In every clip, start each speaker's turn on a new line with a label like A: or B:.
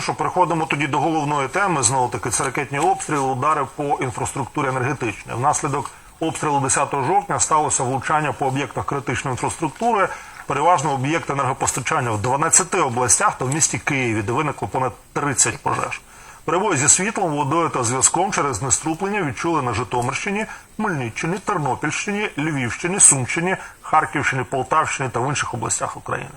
A: Що, переходимо тоді до головної теми. Знову таки, це ракетні обстріли, удари по інфраструктурі енергетичній. Внаслідок обстрілу 10 жовтня сталося влучання по об'єктах критичної інфраструктури, переважно об'єкти енергопостачання в 12 областях та в місті Києві, де виникло понад 30 пожеж. Перебої зі світлом, водою та зв'язком через знеструблення відчули на Житомирщині, Хмельниччині, Тернопільщині, Львівщині, Сумщині, Харківщині, Полтавщині та в інших областях України.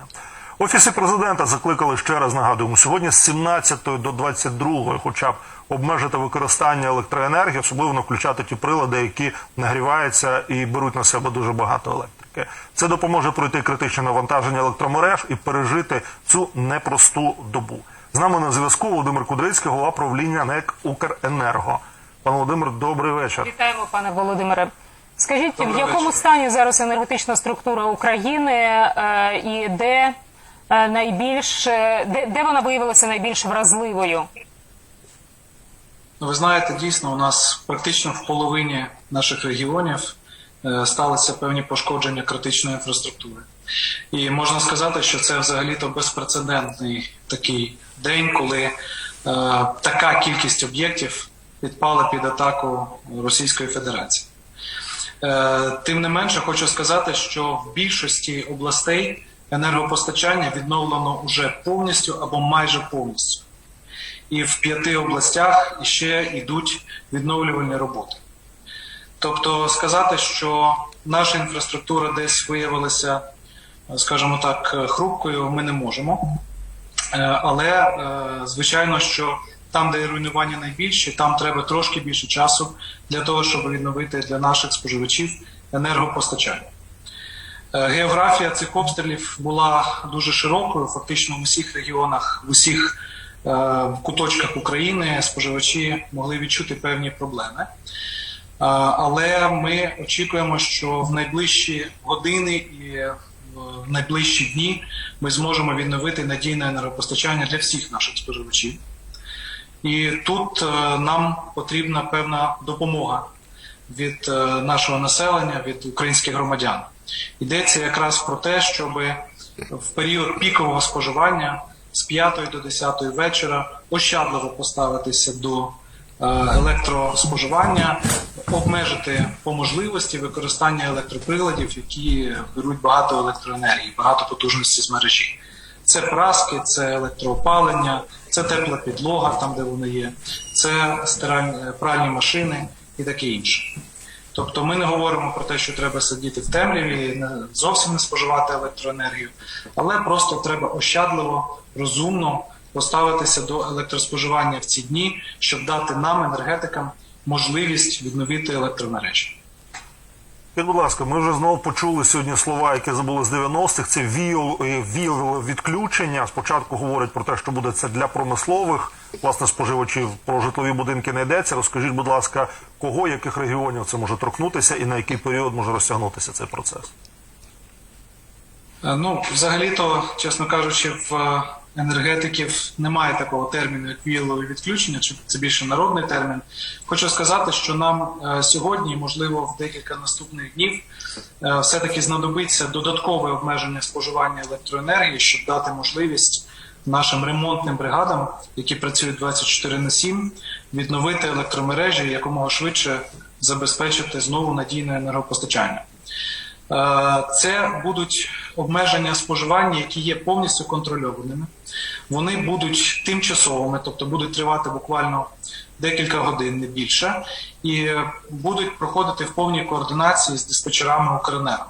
A: Офіси президента закликали ще раз нагадуємо сьогодні з 17 до 22, хоча б обмежити використання електроенергії, особливо не включати ті прилади, які нагріваються і беруть на себе дуже багато електрики. Це допоможе пройти критичне навантаження електромереж і пережити цю непросту добу. З нами на зв'язку Володимир Кудрицький, голова правління НЕК Укренерго. Пане Володимир, добрий вечір.
B: Вітаємо, пане Володимире. Скажіть,
C: Добрий
B: в якому
C: вечір.
B: стані зараз енергетична структура України е, і де найбільш е, де, де вона виявилася найбільш вразливою?
C: Ну, ви знаєте, дійсно, у нас практично в половині наших регіонів е, сталися певні пошкодження критичної інфраструктури. І можна сказати, що це взагалі-то безпрецедентний такий день, коли е, така кількість об'єктів підпала під атаку Російської Федерації. Е, Тим не менше, хочу сказати, що в більшості областей енергопостачання відновлено уже повністю або майже повністю. І в п'яти областях ще йдуть відновлювальні роботи. Тобто сказати, що наша інфраструктура десь виявилася, скажімо так, хрупкою, ми не можемо. Е, Але е, звичайно, що там, де руйнування найбільші, там треба трошки більше часу для того, щоб відновити для наших споживачів енергопостачання. Е, Географія цих обстрілів була дуже широкою. Фактично в усіх регіонах, в усіх е, куточках України споживачі могли відчути певні проблеми. Е, Але ми очікуємо, що в найближчі години і в найближчі дні ми зможемо відновити надійне енергопостачання для всіх наших споживачів. І тут нам потрібна певна допомога від е, нашого населення, від українських громадян. Йдеться якраз про те, щоб в період пікового споживання з 5 до 10 вечора ощадливо поставитися до е, електроспоживання, обмежити по можливості використання електроприладів, які беруть багато електроенергії, багато потужності з мережі. Це праски, це електроопалення, це тепла підлога, там де вони є, це стиральні пральні машини і таке інше. Тобто ми не говоримо про те, що треба сидіти в темряві, зовсім не споживати електроенергію, але просто треба ощадливо, розумно поставитися до електроспоживання в ці дні, щоб дати нам, енергетикам, можливість відновити електромережі.
A: Скажіть, будь ласка, ми вже знову почули сьогодні слова, які забули з 90-х. Це віл, е, віл відключення. Спочатку говорять про те, що буде це для промислових власне споживачів. Про житлові будинки не йдеться. Розкажіть, будь ласка, кого, яких регіонів це може торкнутися і на який період може розтягнутися цей процес?
C: Е, Ну, взагалі-то, чесно кажучи, в е, енергетиків немає такого терміну, як віялове відключення, чи це більше народний термін. Хочу сказати, що нам е, сьогодні, можливо, в декілька наступних днів, е, все-таки знадобиться додаткове обмеження споживання електроенергії, щоб дати можливість нашим ремонтним бригадам, які працюють 24 на 7, відновити електромережі і якомога швидше забезпечити знову надійне енергопостачання. Е, Це будуть обмеження споживання, які є повністю контрольованими. Вони будуть тимчасовими, тобто будуть тривати буквально декілька годин, не більше, і будуть проходити в повній координації з диспетчерами Укренерго.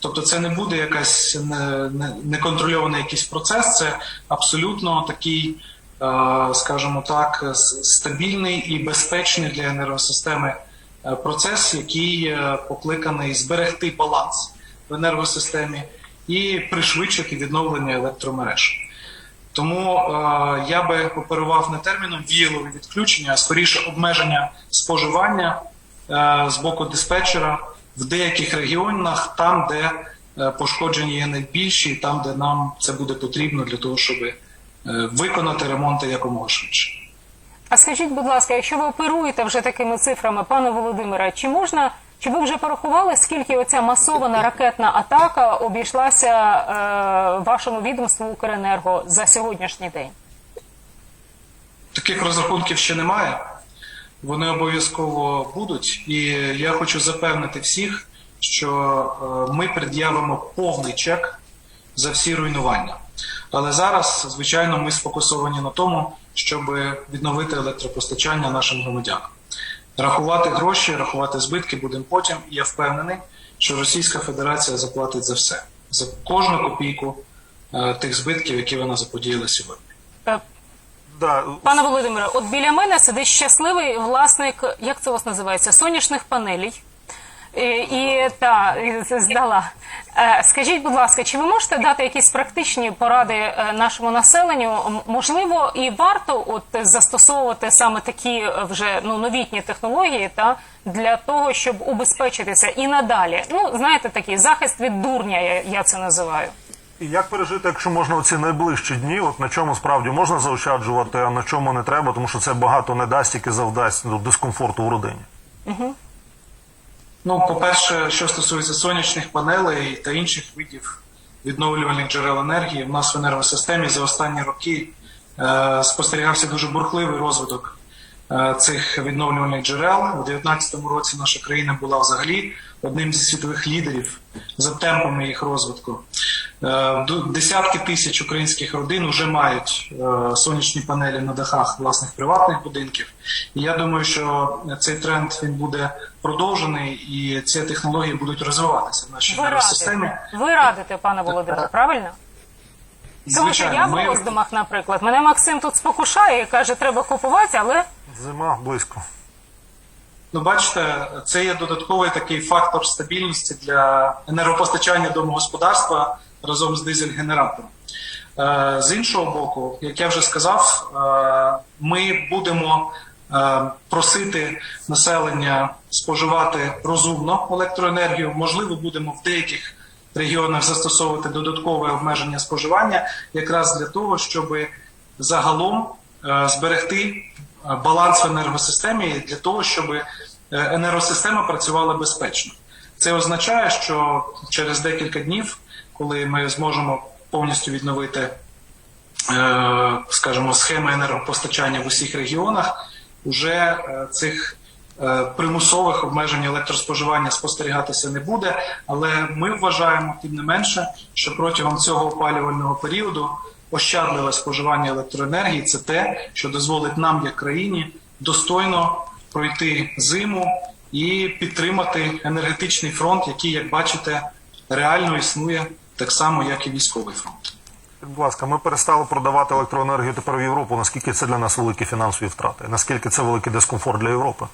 C: Тобто, це не буде якась не- не- неконтрольований якийсь процес, це абсолютно такий, е, скажімо так, стабільний і безпечний для енергосистеми процес, який е, покликаний зберегти баланс в енергосистемі і пришвидшити відновлення електромереж. Тому е, я би оперував не терміном віялові відключення, а скоріше обмеження споживання е, з боку диспетчера в деяких регіонах, там, де е, пошкодження є найбільші, там, де нам це буде потрібно для того, щоб е, виконати ремонти якомога швидше.
B: А скажіть, будь ласка, якщо ви оперуєте вже такими цифрами, пане Володимире, чи можна, чи ви вже порахували, скільки оця масована ракетна атака обійшлася е, вашому відомству Укренерго за сьогоднішній день?
C: таких розрахунків ще немає. Вони обов'язково будуть, і я хочу запевнити всіх, що е, ми пред'явимо повний чек за всі руйнування. Але зараз, звичайно, ми сфокусовані на тому, щоб відновити електропостачання нашим громадянам. Рахувати гроші, рахувати збитки будемо потім. І я впевнений, що Російська Федерація заплатить за все, за кожну копійку е, тих збитків, які вона заподіяла сьогодні.
B: Е,
A: Да,
B: Пане Володимире, от біля мене сидить щасливий власник, як це у вас називається, сонячних панелей. І, і та і здала. Е, Скажіть, будь ласка, чи ви можете дати якісь практичні поради е, нашому населенню? Можливо, і варто от застосовувати саме такі е, вже ну новітні технології, та для того, щоб убезпечитися і надалі. Ну знаєте, такий захист від дурня, я, це називаю.
A: І як пережити, якщо можна оці найближчі дні, от на чому справді можна заощаджувати, а на чому не треба, тому що це багато не дасть, тільки завдасть ну, дискомфорту в родині.
C: Ну, по-перше, що стосується сонячних панелей та інших видів відновлювальних джерел енергії, в нас в енергосистемі за останні роки е, спостерігався дуже бурхливий розвиток цих відновлювальних джерел. У 2019 році наша країна була взагалі одним зі світових лідерів за темпами їх розвитку. Е, Десятки тисяч українських родин вже мають е, сонячні панелі на дахах власних приватних будинків. І я думаю, що цей тренд він буде продовжений, і ці технології будуть розвиватися в нашій
B: Ви радите, ви радите, пане Володимире, правильно? Тому що я в роздумах, наприклад, мене Максим тут спокушає і каже, треба купувати, але
A: Зима близько.
C: ну бачите, це є додатковий такий фактор стабільності для енергопостачання домогосподарства разом з дизель-генератором. Е, З іншого боку, як я вже сказав, е, ми будемо е, просити населення споживати розумно електроенергію. Можливо, будемо в деяких регіонах застосовувати додаткове обмеження споживання, якраз для того, щоб загалом е, зберегти е, баланс в енергосистемі для того, щоб е, енергосистема працювала безпечно. Це означає, що через декілька днів, коли ми зможемо повністю відновити скажімо, схеми енергопостачання в усіх регіонах, уже е, цих примусових обмежень електроспоживання спостерігатися не буде. Але ми вважаємо, тим не менше, що протягом цього опалювального періоду ощадливе споживання електроенергії це те, що дозволить нам, як країні, достойно пройти зиму і підтримати енергетичний фронт, який, як бачите, реально існує так само, як і військовий фронт.
A: Будь ласка, ми перестали продавати електроенергію тепер в Європу. Наскільки це для нас великі фінансові втрати? Наскільки це великий дискомфорт для Європи?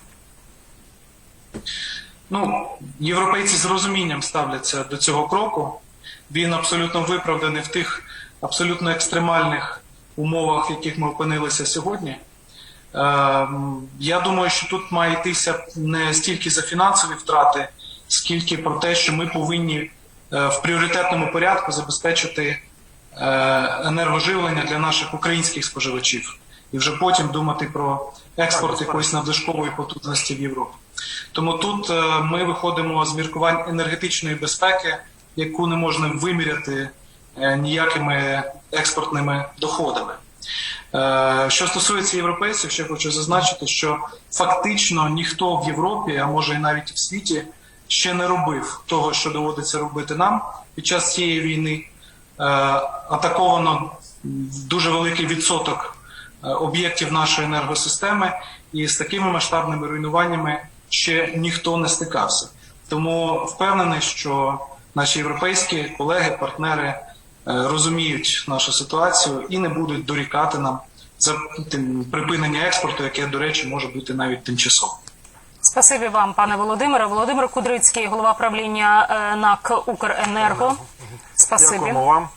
C: Ну, європейці з розумінням ставляться до цього кроку. Він абсолютно виправданий в тих абсолютно екстремальних умовах, в яких ми опинилися сьогодні. Ем, Я думаю, що тут має йтися не стільки за фінансові втрати, скільки про те, що ми повинні е, в пріоритетному порядку забезпечити е, енергоживлення для наших українських споживачів і вже потім думати про експорт якоїсь надлишкової потужності в Європу. Тому тут е, ми виходимо з міркувань енергетичної безпеки, яку не можна виміряти е, ніякими експортними доходами. Е, Що стосується європейців, ще хочу зазначити, що фактично ніхто в Європі, а може і навіть в світі, ще не робив того, що доводиться робити нам під час цієї війни. Атаковано дуже великий відсоток об'єктів нашої енергосистеми, і з такими масштабними руйнуваннями ще ніхто не стикався. Тому впевнений, що наші європейські колеги, партнери е, розуміють нашу ситуацію і не будуть дорікати нам за тим припинення експорту, яке, до речі, може бути навіть тимчасовим.
B: спасибі вам, пане Володимире. Володимир Кудрицький, голова правління е, НАК Укренерго. Спасибі.
A: Дякуємо вам.